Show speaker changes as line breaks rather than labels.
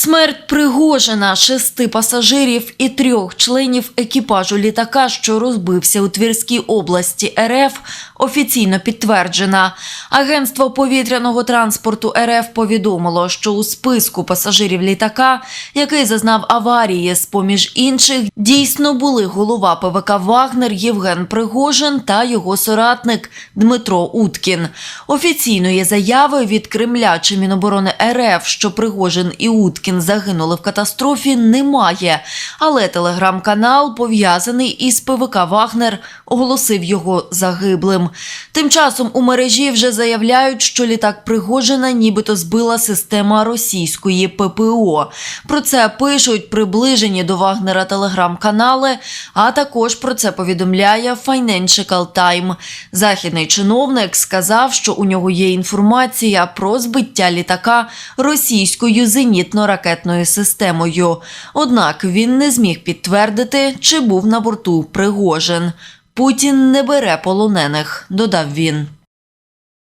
Смерть Пригожина, шести пасажирів і трьох членів екіпажу літака, що розбився у Тверській області РФ, офіційно підтверджена. Агентство повітряного транспорту РФ повідомило, що у списку пасажирів літака, який зазнав аварії, з поміж інших, дійсно були голова ПВК Вагнер Євген Пригожин та його соратник Дмитро Уткін. Офіційної заяви від Кремля чи Міноборони РФ, що Пригожин і Уткін загинули в катастрофі, немає. Але телеграм-канал, пов'язаний із ПВК Вагнер, оголосив його загиблим. Тим часом у мережі вже заявляють, що літак Пригожина нібито збила система російської ППО. Про це пишуть приближені до Вагнера телеграм-канали, а також про це повідомляє Financial Time. Західний чиновник сказав, що у нього є інформація про збиття літака російською зенітно-ракетною системою. Однак він зміг підтвердити, чи був на борту Пригожин. Путін не бере полонених, додав він.